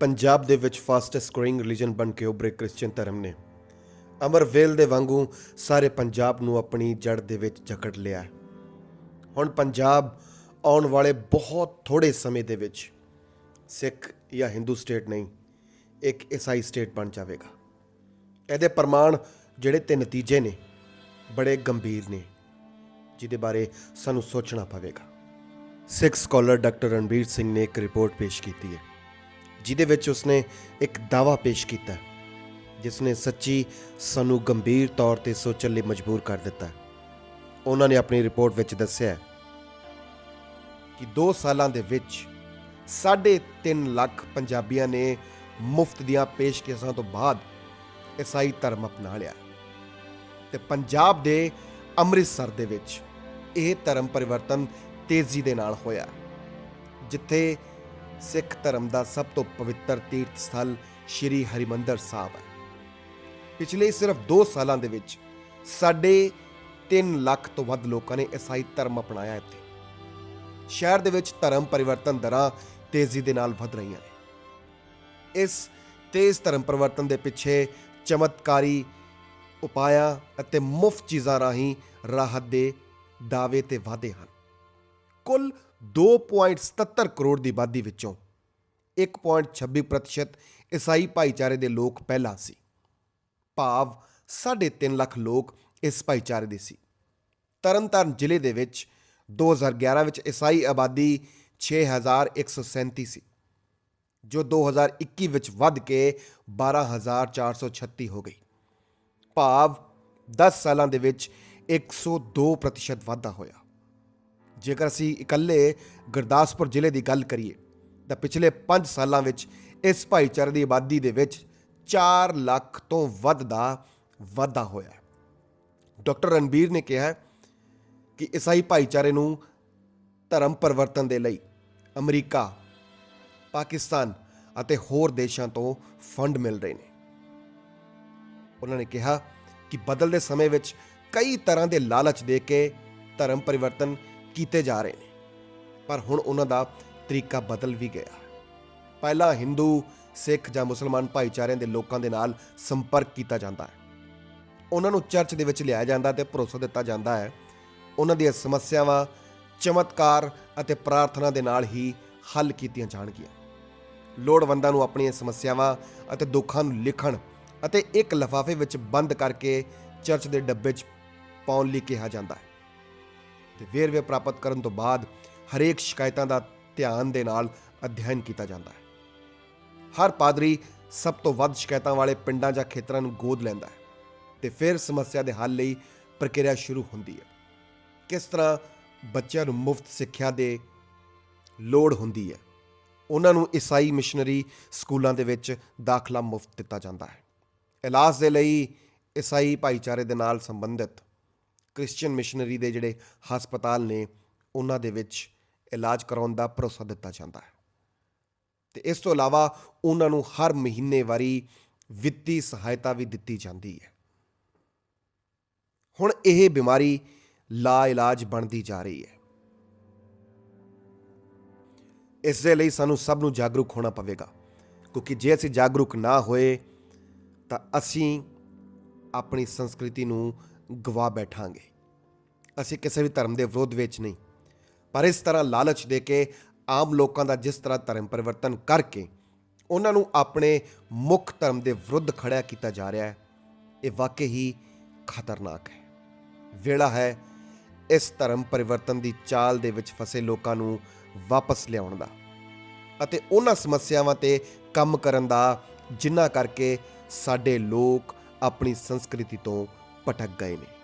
ਪੰਜਾਬ ਦੇ ਵਿੱਚ fastest growing religion ਬਣ ਕੇ ਉੱਭਰੇ ਕ੍ਰਿਸਚੀਅਨ ਧਰਮ ਨੇ। ਅਮਰਵੇਲ ਦੇ ਵਾਂਗੂ ਸਾਰੇ ਪੰਜਾਬ ਨੂੰ ਆਪਣੀ ਜੜ ਦੇ ਵਿੱਚ ਜਕੜ ਲਿਆ ਹੁਣ ਪੰਜਾਬ ਆਉਣ ਵਾਲੇ ਬਹੁਤ ਥੋੜੇ ਸਮੇਂ ਦੇ ਵਿੱਚ ਸਿੱਖ ਜਾਂ ਹਿੰਦੂ ਸਟੇਟ ਨਹੀਂ, ਇੱਕ ਈਸਾਈ ਸਟੇਟ ਬਣ ਜਾਵੇਗਾ। ਇਹਦੇ ਪ੍ਰਮਾਣ ਜਿਹੜੇ ਤੇ ਨਤੀਜੇ ਨੇ, ਬੜੇ ਗੰਭੀਰ ਨੇ, ਜਿਹਦੇ ਬਾਰੇ ਸਾਨੂੰ ਸੋਚਣਾ ਪਵੇਗਾ। ਸਿੱਖ ਸਕਾਲਰ ਡਾਕਟਰ ਰਣਬੀਰ ਸਿੰਘ ਨੇ ਇੱਕ ਰਿਪੋਰਟ ਪੇਸ਼ ਕੀਤੀ ਹੈ। ਜਿਹਦੇ ਵਿੱਚ ਉਸਨੇ ਇੱਕ ਦਾਵਾ ਪੇਸ਼ ਕੀਤਾ ਜਿਸ ਨੇ ਸੱਚੀ ਸਾਨੂੰ ਗੰਭੀਰ ਤੌਰ ਤੇ ਸੋਚਣ ਲਈ ਮਜਬੂਰ ਕਰ ਦਿੱਤਾ। ਉਹਨਾਂ ਨੇ ਆਪਣੀ ਰਿਪੋਰਟ ਵਿੱਚ ਦੱਸਿਆ ਕਿ 2 ਸਾਲਾਂ ਦੇ ਵਿੱਚ 3.5 ਲੱਖ ਪੰਜਾਬੀਆਂ ਨੇ ਮੁਫਤ ਦੀਆਂ ਪੇਸ਼ਕਸ਼ਾਂ ਤੋਂ ਬਾਅਦ ਈਸਾਈ ਧਰਮ ਅਪਣਾ ਲਿਆ ਤੇ ਪੰਜਾਬ ਦੇ ਅੰਮ੍ਰਿਤਸਰ ਦੇ ਵਿੱਚ ਇਹ ਧਰਮ ਪਰਿਵਰਤਨ ਤੇਜ਼ੀ ਦੇ ਨਾਲ ਹੋਇਆ, ਜਿੱਥੇ ਸਿੱਖ ਧਰਮ ਦਾ ਸਭ ਤੋਂ ਪਵਿੱਤਰ ਤੀਰਥ ਸਥਲ ਸ੍ਰੀ ਹਰਿਮੰਦਰ ਸਾਹਿਬ ਹੈ। ਪਿਛਲੇ ਸਿਰਫ 2 ਸਾਲਾਂ ਦੇ ਵਿੱਚ ਸਾਡੇ 3 ਲੱਖ ਤੋਂ ਵੱਧ ਲੋਕਾਂ ਨੇ ਈਸਾਈ ਧਰਮ ਅਪਣਾਇਆ ਇੱਥੇ। ਸ਼ਹਿਰ ਦੇ ਵਿੱਚ ਧਰਮ ਪਰਿਵਰਤਨ ਦਰਾਂ ਤੇਜ਼ੀ ਦੇ ਨਾਲ ਵਧ ਰਹੀਆਂ ਨੇ। ਇਸ ਤੇਜ਼ ਧਰਮ ਪਰਿਵਰਤਨ ਦੇ ਪਿੱਛੇ ਚਮਤਕਾਰੀ ਉਪਾਇਆ ਅਤੇ ਮੁਫਤ ਚੀਜ਼ਾਂ ਰਾਹੀਂ ਰਾਹਤ ਦੇ ਦਾਅਵੇ ਤੇ ਵਾਅਦੇ ਹਨ। ਕੁੱਲ 2.77 ਕਰੋੜ ਦੀ ਆਬਾਦੀ ਵਿੱਚੋਂ 1.26% ਈਸਾਈ ਭਾਈਚਾਰੇ ਦੇ ਲੋਕ ਪਹਿਲਾਂ ਸੀ। ਭਾਵ 3.5 ਲੱਖ ਲੋਕ ਇਸ ਭਾਈਚਾਰੇ ਦੇ ਸੀ। ਤਰਨਤਾਰਨ ਜ਼ਿਲ੍ਹੇ ਦੇ ਵਿੱਚ 2011 ਵਿੱਚ ਈਸਾਈ ਆਬਾਦੀ 6137 ਸੀ ਜੋ 2021 ਵਿੱਚ ਵੱਧ ਕੇ 12436 ਹੋ ਗਈ। ਭਾਵ 10 ਸਾਲਾਂ ਦੇ ਵਿੱਚ 102% ਵਾਧਾ ਹੋਇਆ। ਜੇਕਰ ਅਸੀਂ ਇਕੱਲੇ ਗੁਰਦਾਸਪੁਰ ਜ਼ਿਲ੍ਹੇ ਦੀ ਗੱਲ ਕਰੀਏ, ਤਾਂ ਪਿਛਲੇ 5 ਸਾਲਾਂ ਵਿੱਚ ਇਸ ਭਾਈਚਾਰੇ ਦੀ ਆਬਾਦੀ ਦੇ ਵਿੱਚ 4 ਲੱਖ ਤੋਂ ਵੱਧ ਦਾ ਵਾਧਾ ਹੋਇਆ ਹੈ। ਡਾਕਟਰ ਰਣਬੀਰ ਨੇ ਕਿਹਾ ਕਿ ਈਸਾਈ ਭਾਈਚਾਰੇ ਨੂੰ ਧਰਮ ਪਰਿਵਰਤਨ ਦੇ ਲਈ ਅਮਰੀਕਾ, ਪਾਕਿਸਤਾਨ ਅਤੇ ਹੋਰ ਦੇਸ਼ਾਂ ਤੋਂ ਫੰਡ ਮਿਲ ਰਹੇ ਨੇ ਉਹਨਾਂ ਨੇ ਕਿਹਾ ਕਿ ਬਦਲਦੇ ਸਮੇਂ ਵਿੱਚ ਕਈ ਤਰ੍ਹਾਂ ਦੇ ਲਾਲਚ ਦੇ ਕੇ ਧਰਮ ਪਰਿਵਰਤਨ ਕੀਤੇ ਜਾ ਰਹੇ ਨੇ। ਪਰ ਹੁਣ ਉਹਨਾਂ ਦਾ ਤਰੀਕਾ ਬਦਲ ਵੀ ਗਿਆ। ਪਹਿਲਾਂ ਹਿੰਦੂ, ਸਿੱਖ ਜਾਂ ਮੁਸਲਮਾਨ ਭਾਈਚਾਰਿਆਂ ਦੇ ਲੋਕਾਂ ਦੇ ਨਾਲ ਸੰਪਰਕ ਕੀਤਾ ਜਾਂਦਾ ਹੈ। ਉਹਨਾਂ ਨੂੰ ਚਰਚ ਦੇ ਵਿੱਚ ਲਿਆਇਆ ਜਾਂਦਾ ਤੇ ਭਰੋਸਾ ਦਿੱਤਾ ਜਾਂਦਾ ਹੈ। ਉਹਨਾਂ ਦੀਆਂ ਸਮੱਸਿਆਵਾਂ ਚਮਤਕਾਰ ਅਤੇ ਪ੍ਰਾਰਥਨਾ ਦੇ ਨਾਲ ਹੀ ਹੱਲ ਕੀਤੀਆਂ ਜਾਣਗੀਆਂ। ਲੋੜਵੰਦਾਂ ਨੂੰ ਆਪਣੀਆਂ ਸਮੱਸਿਆਵਾਂ ਅਤੇ ਦੁੱਖਾਂ ਨੂੰ ਲਿਖਣ ਅਤੇ ਇੱਕ ਲਿਫਾਫੇ ਵਿੱਚ ਬੰਦ ਕਰਕੇ ਚਰਚ ਦੇ ਡੱਬੇ 'ਚ ਪਾਉਣ ਲਈ ਕਿਹਾ ਜਾਂਦਾ ਹੈ। ਤੇ ਵੇਰਵੇ ਪ੍ਰਾਪਤ ਕਰਨ ਤੋਂ ਬਾਅਦ ਹਰੇਕ ਸ਼ਿਕਾਇਤਾਂ ਦਾ ਧਿਆਨ ਦੇ ਨਾਲ ਅਧਿਐਨ ਕੀਤਾ ਜਾਂਦਾ ਹੈ। ਹਰ ਪਾਦਰੀ ਸਭ ਤੋਂ ਵੱਧ ਸ਼ਿਕਾਇਤਾਂ ਵਾਲੇ ਪਿੰਡਾਂ ਜਾਂ ਖੇਤਰਾਂ ਨੂੰ ਗੋਦ ਲੈਂਦਾ ਹੈ ਤੇ ਫਿਰ ਸਮੱਸਿਆ ਦੇ ਹੱਲ ਲਈ ਪ੍ਰਕਿਰਿਆ ਸ਼ੁਰੂ ਹੁੰਦੀ ਹੈ। ਕਿਸ ਤਰ੍ਹਾਂ ਬੱਚਿਆਂ ਨੂੰ ਮੁਫਤ ਸਿੱਖਿਆ ਦੇ ਲੋੜ ਹੁੰਦੀ ਹੈ, ਉਹਨਾਂ ਨੂੰ ਈਸਾਈ ਮਿਸ਼ਨਰੀ ਸਕੂਲਾਂ ਦੇ ਵਿੱਚ ਦਾਖਲਾ ਮੁਫਤ ਦਿੱਤਾ ਜਾਂਦਾ ਹੈ। ਇਲਾਜ ਦੇ ਲਈ ਈਸਾਈ ਭਾਈਚਾਰੇ ਦੇ ਨਾਲ ਸੰਬੰਧਿਤ ਕ੍ਰਿਸਚੀਅਨ ਮਿਸ਼ਨਰੀ ਦੇ ਜਿਹੜੇ ਹਸਪਤਾਲ ਨੇ, ਉਹਨਾਂ ਦੇ ਵਿੱਚ ਇਲਾਜ ਕਰਾਉਣ ਦਾ ਭਰੋਸਾ ਦਿੱਤਾ ਜਾਂਦਾ ਹੈ। ਤੇ ਇਸ ਤੋਂ ਇਲਾਵਾ ਉਹਨਾਂ ਨੂੰ ਹਰ ਮਹੀਨੇ ਵਾਰੀ ਵਿੱਤੀ ਸਹਾਇਤਾ ਵੀ ਦਿੱਤੀ ਜਾਂਦੀ ਹੈ। ਹੁਣ ਇਹ ਬਿਮਾਰੀ ਲਾ ਇਲਾਜ ਬਣਦੀ ਜਾ ਰਹੀ ਹੈ। ਇਸ ਦੇ ਲਈ ਸਾਨੂੰ ਸਭ ਨੂੰ ਜਾਗਰੂਕ ਹੋਣਾ ਪਵੇਗਾ, ਕਿਉਂਕਿ ਜੇ ਅਸੀਂ ਜਾਗਰੂਕ ਨਾ ਹੋਏ ਤਾਂ ਅਸੀਂ ਆਪਣੀ ਸੰਸਕ੍ਰਿਤੀ ਨੂੰ ਗਵਾ ਬੈਠਾਂਗੇ। ਅਸੀਂ ਕਿਸੇ ਵੀ ਧਰਮ ਦੇ ਵਿਰੋਧ ਵਿੱਚ ਨਹੀਂ। ਪਰ ਇਸ ਤਰ੍ਹਾਂ ਲਾਲਚ ਦੇ ਕੇ ਆਮ ਲੋਕਾਂ ਦਾ ਜਿਸ ਤਰ੍ਹਾਂ ਧਰਮ ਪਰਿਵਰਤਨ ਕਰਕੇ ਉਹਨਾਂ ਨੂੰ ਆਪਣੇ ਮੁੱਖ ਧਰਮ ਦੇ ਵਿਰੁੱਧ ਖੜਿਆ ਕੀਤਾ ਜਾ ਰਿਹਾ ਹੈ, ਇਹ ਵਾਕਈ ਹੀ ਖਤਰਨਾਕ ਹੈ। ਵੇਲਾ ਹੈ ਇਸ ਧਰਮ ਪਰਿਵਰਤਨ ਦੀ ਚਾਲ ਦੇ ਵਿੱਚ ਫਸੇ ਲੋਕਾਂ ਨੂੰ ਵਾਪਸ ਲਿਆਉਣ ਦਾ ਅਤੇ ਉਹਨਾਂ ਸਮੱਸਿਆਵਾਂ ਤੇ ਕੰਮ ਕਰਨ ਦਾ ਜਿਨ੍ਹਾਂ ਕਰਕੇ ਸਾਡੇ ਲੋਕ ਆਪਣੀ ਸੰਸਕ੍ਰਿਤੀ ਤੋਂ ਭਟਕ ਗਏ ਨੇ।